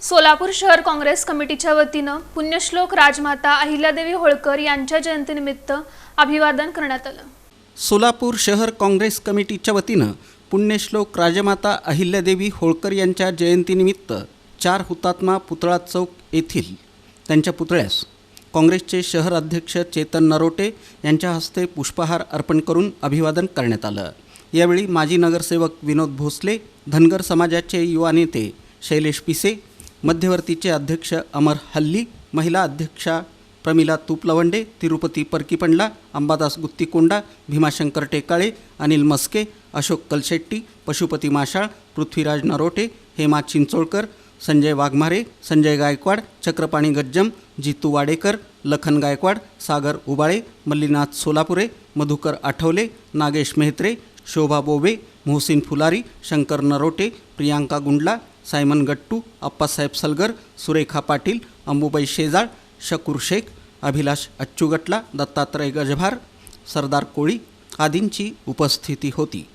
सोलापूर शहर काँग्रेस कमिटीच्या वतीनं पुण्यश्लोक राजमाता अहिल्यादेवी होळकर यांच्या जयंतीनिमित्त अभिवादन करण्यात आलं. सोलापूर शहर काँग्रेस कमिटीच्या वतीनं पुण्यश्लोक राजमाता अहिल्यादेवी होळकर यांच्या जयंतीनिमित्त चार हुतात्मा पुतळा चौक येथील त्यांच्या पुतळ्यास काँग्रेसचे शहर अध्यक्ष चेतन नरोटे यांच्या हस्ते पुष्पहार अर्पण करून अभिवादन करण्यात आलं. यावेळी माजी नगरसेवक विनोद भोसले धनगर समाजाचे युवा नेते शैलेश पिसे मध्यवर्तीचे अध्यक्ष अमर हल्ली महिला अध्यक्षा प्रमिला तुपलवंडे तिरुपती परकीपंडला अंबादास गुत्तीकोंडा भीमाशंकर टेकाळे अनिल मस्के अशोक कलशेट्टी पशुपती माशाळ पृथ्वीराज नरोटे हेमा चिंचोळकर संजय वाघमारे संजय गायकवाड चक्रपाणी गज्जम जितू वाडेकर लखन गायकवाड सागर उबाळे मल्लीनाथ सोलापुरे मधुकर आठवले नागेश मेहत्रे शोभा बोबे मोहसिन फुलारी शंकर नरोटे प्रियांका गुंडला सायमन गट्टू अप्पासाहेब सलगर सुरेखा पाटील अंबुबाई शेजाळ शकूर शेख अभिलाष अच्चुगटला दत्तात्रय गजभार सरदार कोळी आदींची उपस्थिती होती.